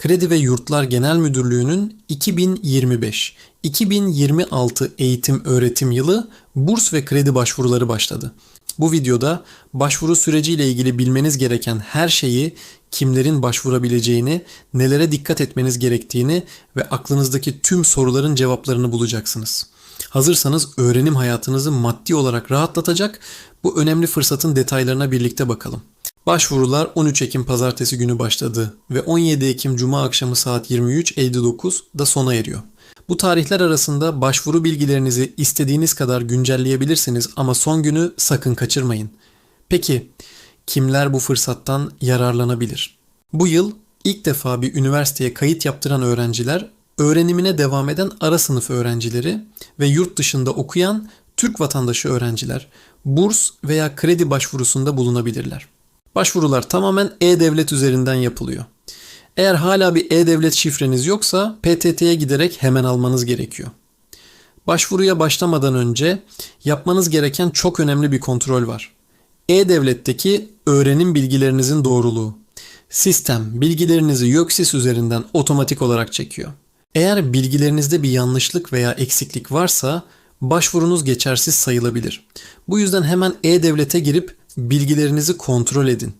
Kredi ve Yurtlar Genel Müdürlüğü'nün 2025-2026 eğitim öğretim yılı burs ve kredi başvuruları başladı. Bu videoda başvuru süreciyle ilgili bilmeniz gereken her şeyi, kimlerin başvurabileceğini, nelere dikkat etmeniz gerektiğini ve aklınızdaki tüm soruların cevaplarını bulacaksınız. Hazırsanız öğrenim hayatınızı maddi olarak rahatlatacak bu önemli fırsatın detaylarına birlikte bakalım. Başvurular 13 Ekim pazartesi günü başladı ve 17 Ekim cuma akşamı saat 23.59'da sona eriyor. Bu tarihler arasında başvuru bilgilerinizi istediğiniz kadar güncelleyebilirsiniz ama son günü sakın kaçırmayın. Peki kimler bu fırsattan yararlanabilir? Bu yıl ilk defa bir üniversiteye kayıt yaptıran öğrenciler, öğrenimine devam eden ara sınıf öğrencileri ve yurt dışında okuyan Türk vatandaşı öğrenciler burs veya kredi başvurusunda bulunabilirler. Başvurular tamamen e-devlet üzerinden yapılıyor. Eğer hala bir e-devlet şifreniz yoksa PTT'ye giderek hemen almanız gerekiyor. Başvuruya başlamadan önce yapmanız gereken çok önemli bir kontrol var. E-Devlet'teki öğrenim bilgilerinizin doğruluğu. Sistem bilgilerinizi YÖKSİS üzerinden otomatik olarak çekiyor. Eğer bilgilerinizde bir yanlışlık veya eksiklik varsa başvurunuz geçersiz sayılabilir. Bu yüzden hemen E-Devlet'e girip bilgilerinizi kontrol edin.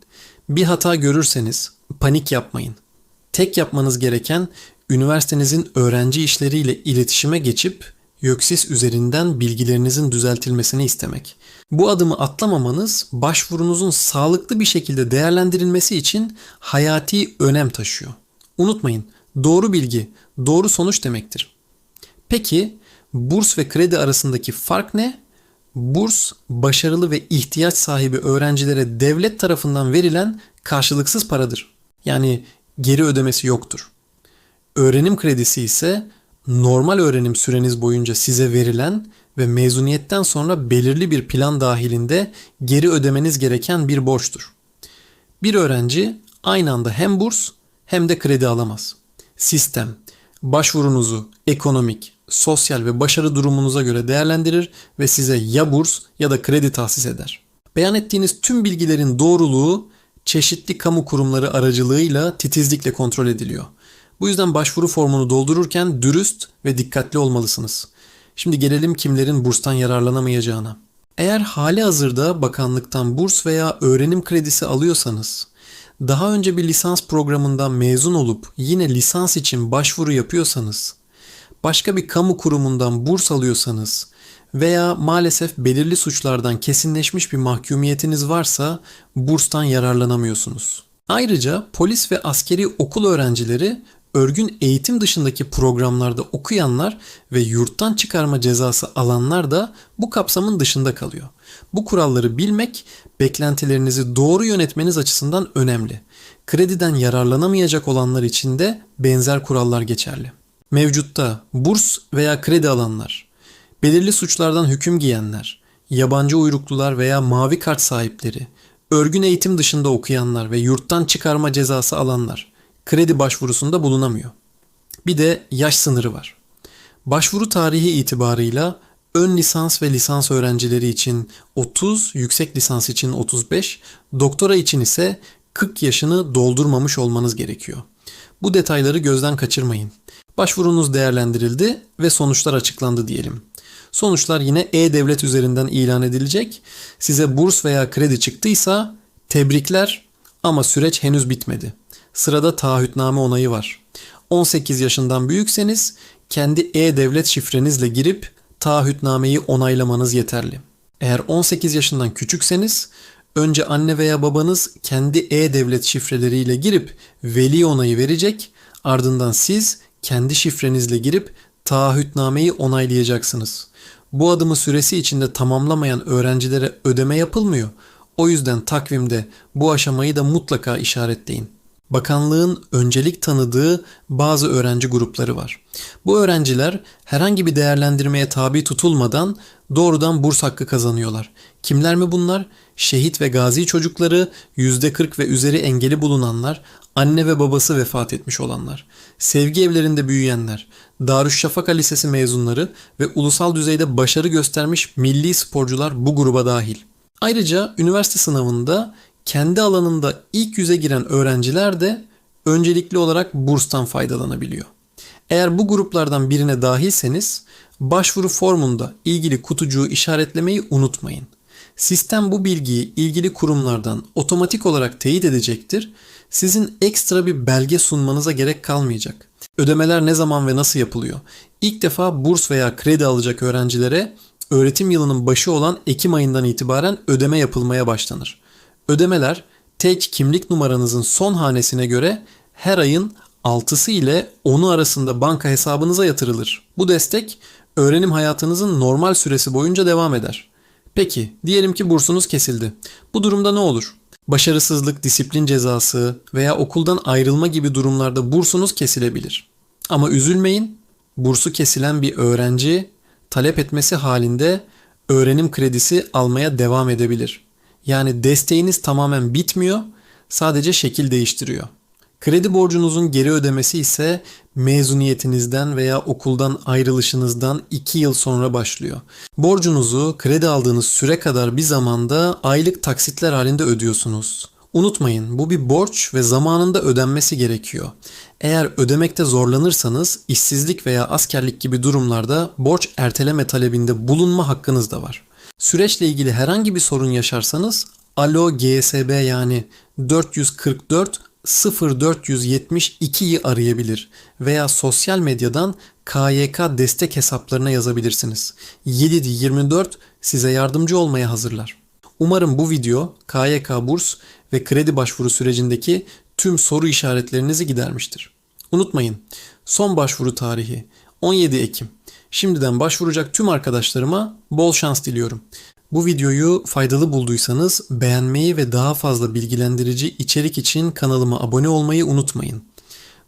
Bir hata görürseniz panik yapmayın. Tek yapmanız gereken üniversitenizin öğrenci işleriyle iletişime geçip YÖKSİS üzerinden bilgilerinizin düzeltilmesini istemek. Bu adımı atlamamanız başvurunuzun sağlıklı bir şekilde değerlendirilmesi için hayati önem taşıyor. Unutmayın, doğru bilgi, doğru sonuç demektir. Peki burs ve kredi arasındaki fark ne? Burs başarılı ve ihtiyaç sahibi öğrencilere devlet tarafından verilen karşılıksız paradır. Yani geri ödemesi yoktur. Öğrenim kredisi ise normal öğrenim süreniz boyunca size verilen ve mezuniyetten sonra belirli bir plan dahilinde geri ödemeniz gereken bir borçtur. Bir öğrenci aynı anda hem burs hem de kredi alamaz. Sistem başvurunuzu ekonomik, sosyal ve başarı durumunuza göre değerlendirir ve size ya burs ya da kredi tahsis eder. Beyan ettiğiniz tüm bilgilerin doğruluğu çeşitli kamu kurumları aracılığıyla titizlikle kontrol ediliyor. Bu yüzden başvuru formunu doldururken dürüst ve dikkatli olmalısınız. Şimdi gelelim kimlerin burstan yararlanamayacağına. Eğer hali hazırda bakanlıktan burs veya öğrenim kredisi alıyorsanız, daha önce bir lisans programından mezun olup yine lisans için başvuru yapıyorsanız, başka bir kamu kurumundan burs alıyorsanız veya maalesef belirli suçlardan kesinleşmiş bir mahkumiyetiniz varsa burstan yararlanamıyorsunuz. Ayrıca polis ve askeri okul öğrencileri örgün eğitim dışındaki programlarda okuyanlar ve yurttan çıkarma cezası alanlar da bu kapsamın dışında kalıyor. Bu kuralları bilmek beklentilerinizi doğru yönetmeniz açısından önemli. Krediden yararlanamayacak olanlar için de benzer kurallar geçerli. Mevcutta burs veya kredi alanlar, belirli suçlardan hüküm giyenler, yabancı uyruklular veya mavi kart sahipleri, örgün eğitim dışında okuyanlar ve yurttan çıkarma cezası alanlar kredi başvurusunda bulunamıyor. Bir de yaş sınırı var. Başvuru tarihi itibarıyla ön lisans ve lisans öğrencileri için 30, yüksek lisans için 35, doktora için ise 40 yaşını doldurmamış olmanız gerekiyor. Bu detayları gözden kaçırmayın. Başvurunuz değerlendirildi ve sonuçlar açıklandı diyelim. Sonuçlar yine e-devlet üzerinden ilan edilecek. Size burs veya kredi çıktıysa tebrikler ama süreç henüz bitmedi. Sırada taahhütname onayı var. 18 yaşından büyükseniz kendi e-devlet şifrenizle girip taahhütnameyi onaylamanız yeterli. Eğer 18 yaşından küçükseniz önce anne veya babanız kendi e-devlet şifreleriyle girip veli onayı verecek. Ardından siz kendi şifrenizle girip taahhütnameyi onaylayacaksınız. Bu adımı süresi içinde tamamlamayan öğrencilere ödeme yapılmıyor. O yüzden takvimde bu aşamayı da mutlaka işaretleyin. Bakanlığın öncelik tanıdığı bazı öğrenci grupları var. Bu öğrenciler herhangi bir değerlendirmeye tabi tutulmadan doğrudan burs hakkı kazanıyorlar. Kimler mi bunlar? Şehit ve gazi çocukları, %40 ve üzeri engeli bulunanlar, anne ve babası vefat etmiş olanlar, sevgi evlerinde büyüyenler, Darüşşafaka Lisesi mezunları ve ulusal düzeyde başarı göstermiş milli sporcular bu gruba dahil. Ayrıca üniversite sınavında kendi alanında ilk yüze giren öğrenciler de öncelikli olarak burstan faydalanabiliyor. Eğer bu gruplardan birine dahilseniz başvuru formunda ilgili kutucuğu işaretlemeyi unutmayın. Sistem bu bilgiyi ilgili kurumlardan otomatik olarak teyit edecektir. Sizin ekstra bir belge sunmanıza gerek kalmayacak. Ödemeler ne zaman ve nasıl yapılıyor? İlk defa burs veya kredi alacak öğrencilere öğretim yılının başı olan Ekim ayından itibaren ödeme yapılmaya başlanır. Ödemeler tek kimlik numaranızın son hanesine göre her ayın 6'sı ile 10'u arasında banka hesabınıza yatırılır. Bu destek öğrenim hayatınızın normal süresi boyunca devam eder. Peki, diyelim ki bursunuz kesildi. Bu durumda ne olur? Başarısızlık, disiplin cezası veya okuldan ayrılma gibi durumlarda bursunuz kesilebilir. Ama üzülmeyin, bursu kesilen bir öğrenci talep etmesi halinde öğrenim kredisi almaya devam edebilir. Yani desteğiniz tamamen bitmiyor, sadece şekil değiştiriyor. Kredi borcunuzun geri ödemesi ise mezuniyetinizden veya okuldan ayrılışınızdan 2 yıl sonra başlıyor. Borcunuzu kredi aldığınız süre kadar bir zamanda aylık taksitler halinde ödüyorsunuz. Unutmayın bu bir borç ve zamanında ödenmesi gerekiyor. Eğer ödemekte zorlanırsanız işsizlik veya askerlik gibi durumlarda borç erteleme talebinde bulunma hakkınız da var. Süreçle ilgili herhangi bir sorun yaşarsanız Alo GSB yani 444 0472'yi arayabilir veya sosyal medyadan KYK destek hesaplarına yazabilirsiniz. 7-24 size yardımcı olmaya hazırlar. Umarım bu video KYK burs ve kredi başvuru sürecindeki tüm soru işaretlerinizi gidermiştir. Unutmayın, son başvuru tarihi 17 Ekim. Şimdiden başvuracak tüm arkadaşlarıma bol şans diliyorum. Bu videoyu faydalı bulduysanız beğenmeyi ve daha fazla bilgilendirici içerik için kanalıma abone olmayı unutmayın.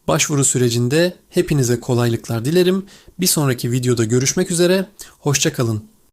Başvuru sürecinde hepinize kolaylıklar dilerim. Bir sonraki videoda görüşmek üzere. Hoşçakalın.